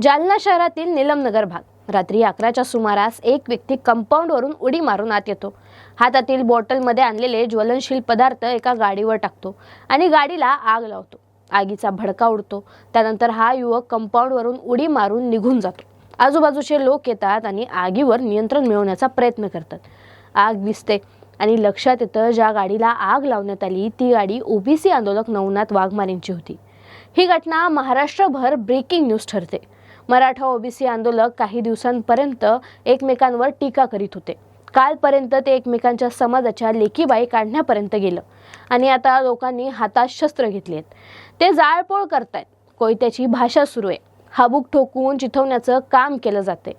जालना शहरातील निलमनगर भाग. रात्री अकराच्या सुमारास एक व्यक्ती कंपाऊंडवरून उडी मारून आत येतो. हातातील बॉटलमध्ये आणलेले ज्वलनशील पदार्थ एका गाडीवर टाकतो आणि गाडीला आग लावतो. आगीचा भडका उडतो. त्यानंतर हा युवक कंपाऊंडवरून उडी मारून निघून जातो. आजूबाजूचे लोक येतात आणि आगीवर नियंत्रण मिळवण्याचा प्रयत्न करतात. आग दिसते आणि लक्षात येतं ज्या गाडीला आग लावण्यात आली ती गाडी ओबीसी आंदोलक नवनाथ वाघमारेंची होती. ही घटना महाराष्ट्रभर ब्रेकिंग न्यूज ठरते. मराठा ओबीसी आंदोलक काही दिवसांपर्यंत एकमेकांवर टीका करीत होते. कालपर्यंत ते एकमेकांच्या समाजाच्या लेकीबाई काढण्यापर्यंत गेलं आणि आता लोकांनी हातात शस्त्र घेतली आहेत. ते जाळपोळ करतायत. कोयत्याची भाषा सुरू आहे. हाबूक ठोकून चिथवण्याचं काम केलं जाते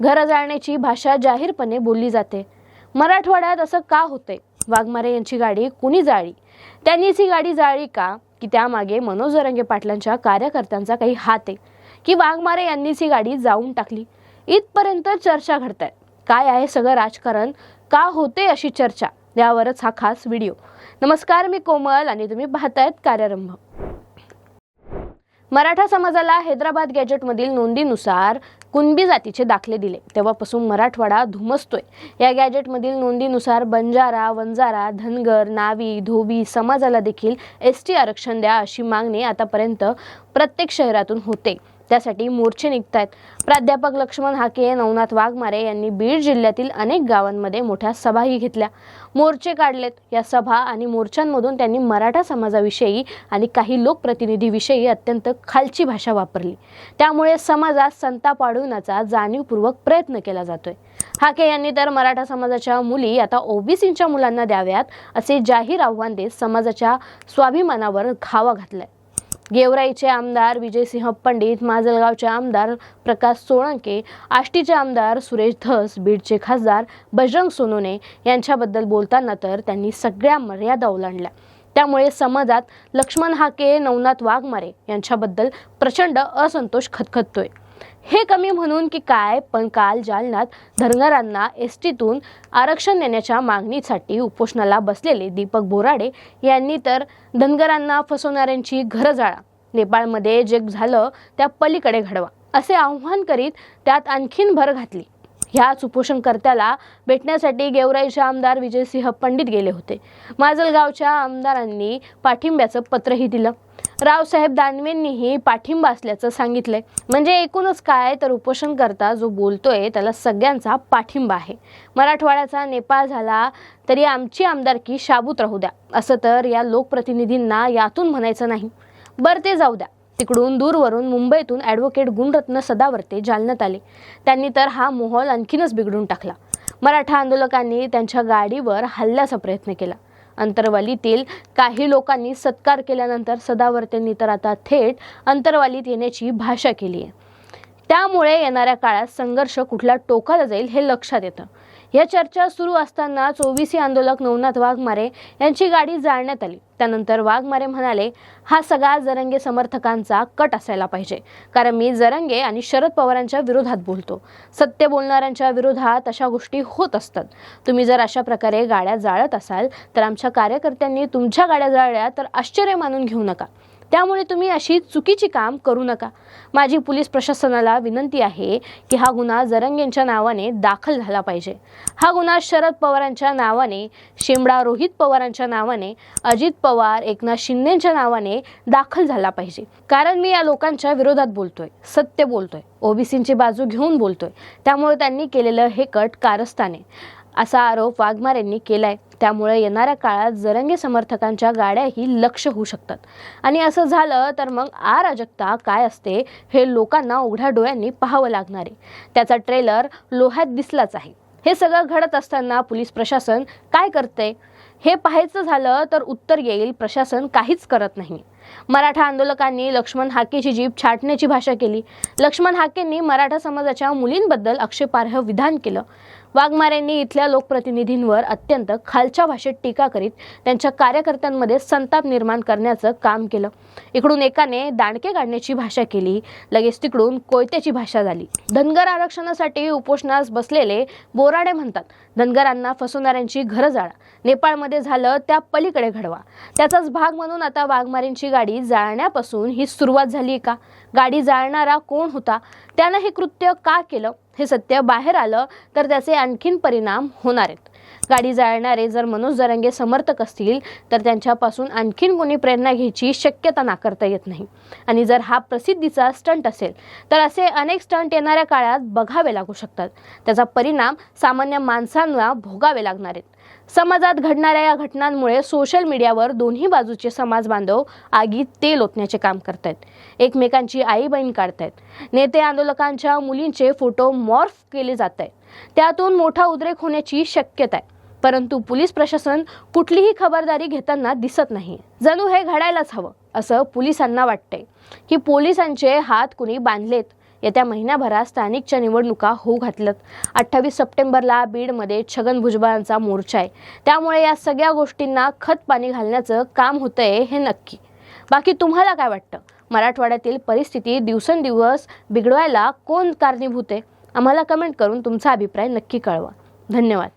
घरं जाळण्याची भाषा जाहीरपणे बोलली जाते. मराठवाड्यात असं का होतंय? वाघमारे यांची गाडी कुणी जाळी? त्यांनीच ही गाडी जाळली का? की त्यामागे मनोज रंगे पाटलांच्या कार्यकर्त्यांचा काही हात आहे? की वाघमारे यांनीच ही गाडी जाऊन टाकली. इथपर्यंत चर्चा घडत आहेत काय आहे सगळं राजकारण? का होते अशी चर्चा? यावरच हा खास व्हिडिओ. नमस्कार मी कोमल आणि तुम्ही पाहतायत कार्यारंभ. मराठा समाजाला हैदराबाद गॅजेटमधील नोंदीनुसार कुणबी जातीचे दाखले दिले. तेव्हापासून मराठवाडा धुमसतोय. या गॅजेटमधील नोंदीनुसार बंजारा वंजारा धनगर नावी धोबी समाजाला देखील एस टी आरक्षण द्या अशी मागणी आतापर्यंत प्रत्येक शहरातून होते. त्यासाठी मोर्चे निघत आहेत प्राध्यापक लक्ष्मण हाके नवनाथ वाघमारे यांनी बीड जिल्ह्यातील अनेक गावांमध्ये मोठ्या सभाही घेतल्या. मोर्चे काढलेत. या सभा आणि मोर्चांमधून त्यांनी मराठा समाजाविषयी आणि काही लोकप्रतिनिधीविषयी अत्यंत खालची भाषा वापरली. त्यामुळे समाजात संताप वाढवण्याचा जाणीवपूर्वक प्रयत्न केला जातोय. हाके यांनी तर मराठा समाजाच्या मुली आता ओबीसींच्या मुलांना द्याव्यात असे जाहीर आव्हान देत समाजाच्या स्वाभिमानावर घावा घातलाय. गेवराईचे आमदार विजयसिंह पंडित माजलगावचे आमदार प्रकाश सोळंके आष्टीचे आमदार सुरेश धस बीडचे खासदार बजरंग सोनोने यांच्याबद्दल बोलताना तर त्यांनी सगळ्या मर्यादा ओलांडल्या. त्यामुळे समाजात लक्ष्मण हाके नवनाथ वाघमारे यांच्याबद्दल प्रचंड असंतोष खतखततोय. हे कमी म्हणून की काय पण काल जालन्यात धनगरांना एस टीतून आरक्षण देण्याच्या मागणीसाठी उपोषणाला बसलेले दीपक बोराडे यांनी तर धनगरांना फसवणाऱ्यांची घरं जाळा नेपाळमध्ये जे झालं त्या पलीकडे घडवा असे आव्हान करीत त्यात आणखीन भर घातली. ह्याच उपोषणकर्त्याला भेटण्यासाठी गेवराईचे आमदार विजयसिंह पंडित गेले होते. माजलगावच्या आमदारांनी पाठिंब्याचं पत्रही दिलं. रावसाहेब दानवेंनीही पाठिंबा असल्याचं सांगितलंय. म्हणजे एकूणच काय तर उपोषणकर्ता जो बोलतोय त्याला सगळ्यांचा पाठिंबा आहे. मराठवाड्याचा नेपाळ झाला तरी आमची आमदारकी शाबूत राहू द्या. असं तर या लोकप्रतिनिधींना यातून म्हणायचं नाही. बरं ते जाऊ द्या. तिकडून दूरवरून मुंबईतून ॲडव्होकेट गुणरत्न सदावर्ते जालन्यात आले. त्यांनी तर हा माहोल आणखीनच बिघडून टाकला. मराठा आंदोलकांनी त्यांच्या गाडीवर हल्ल्याचा प्रयत्न केला. अंतरवालीतील काही लोकांनी सत्कार केल्यानंतर सदावर्तेंनी तर आता थेट अंतरवालीत येण्याची भाषा केली आहे. त्यामुळे येणाऱ्या काळात संघर्ष कुठल्या टोकाला जाईल हे लक्षात येतं. या चर्चा सुरू असताना ओबीसी आंदोलक नवनाथ वाघमारे यांची गाडी जाळण्यात आली. त्यानंतर वाघमारे म्हणाले हा सगळा जरंगे समर्थकांचा कट असायला पाहिजे. कारण मी जरंगे आणि शरद पवारांच्या विरोधात बोलतो. सत्य बोलणाऱ्यांच्या विरोधात अशा गोष्टी होत असतात. तुम्ही जर अशा प्रकारे गाड्या जाळत असाल तर आमच्या कार्यकर्त्यांनी तुमच्या गाड्या जाळल्या तर आश्चर्य मानून घेऊ नका. त्यामुळे तुम्ही अशी चुकीची काम करू नका. माझी पोलीस प्रशासनाला विनंती आहे की हा गुन्हा जरंगेंच्या नावाने दाखल झाला पाहिजे. हा गुन्हा शरद पवारांच्या नावाने शिमडा रोहित पवारांच्या नावाने अजित पवार एकनाथ शिंदेच्या नावाने दाखल झाला पाहिजे. कारण मी या लोकांच्या विरोधात बोलतोय सत्य बोलतोय ओबीसींची बाजू घेऊन बोलतोय. त्यामुळे त्यांनी केलेलं हे कट कारस्थाने. असा आरोप वाघमार यांनी केलाय. त्यामुळे येणाऱ्या काळात जरंगे समर्थकांच्या गाड्याही लक्ष होऊ शकतात. आणि असं झालं तर मग अराजकता काय असते हे लोकांना उघड्या डोळ्यांनी पाहावं लागणार आहे. त्याचा ट्रेलर लोह्यात दिसलाच आहे. हे सगळं घडत असताना पोलीस प्रशासन काय करते हे पाहायचं झालं तर उत्तर येईल प्रशासन काहीच करत नाही. मराठा आंदोलकांनी लक्ष्मण हाकेची जीभ छाटण्याची भाषा केली. लक्ष्मण हाकेंनी मराठा समाजाच्या मुलींबद्दल आक्षेपार्ह विधान केलं. वाघमारेंनी इथल्या लोकप्रतिनिधींवर अत्यंत खालच्या भाषेत टीका करीत त्यांच्या कार्यकर्त्यांमध्ये संताप निर्माण करण्याचं काम केलं. इकडून एकाने दांडके काढण्याची भाषा केली लगेच तिकडून कोयत्याची भाषा झाली. धनगर आरक्षणासाठी उपोषणास बसलेले बोराडे म्हणतात धनगरांना फसवणाऱ्यांची घरं जाळा नेपाळमध्ये झालं त्या पलीकडे घडवा. त्याचाच भाग म्हणून आता वाघमारींची गाडी जाळण्यापासून ही सुरुवात झाली का? गाडी जाळणारा कोण होता? त्यानं हे कृत्य का केलं? हे सत्य बाहेर आलं तर त्याचे आणखीन परिणाम होणार आहेत. गाडी जाळणारे जर मनोज जरंगे समर्थक असतील तर त्यांच्यापासून आणखीन कोणी प्रेरणा घ्यायची शक्यता नाकारता येत नाही. आणि जर हा प्रसिद्धीचा स्टंट असेल तर असे अनेक स्टंट येणाऱ्या काळात बघावे लागू शकतात. त्याचा परिणाम सामान्य माणसांना भोगावे लागणार आहेत. समाजात घडणाऱ्या या घटनांमुळे सोशल मीडियावर दोन्ही बाजूचे समाज बांधव आगीत तेल ओतण्याचे काम करतायत. एकमेकांची आई बहीण काढतायत. नेते आंदोलकांच्या मुलींचे फोटो मॉर्फ केले जात आहेत त्यातून मोठा उद्रेक होण्याची शक्यता आहे परंतु पोलीस प्रशासन कुठलीही खबरदारी घेताना दिसत नाही. जणू हे घडायलाच हवं असं पोलिसांना वाटतंय. की पोलिसांचे हात कुणी बांधलेत? येत्या महिन्याभरात स्थानिकच्या निवडणुका होऊ घातल्यात. अठ्ठावीस सप्टेंबरला बीडमध्ये छगन भुजबळांचा मोर्चा आहे. त्यामुळे या सगळ्या गोष्टींना खत पाणी घालण्याचं काम होतंय हे नक्की. बाकी तुम्हाला काय वाटतं? मराठवाड्यातील परिस्थिती दिवसेंदिवस बिघडवायला कोण कारणीभूत आहे? आम्हाला कमेंट करून तुमचा अभिप्राय नक्की कळवा. धन्यवाद.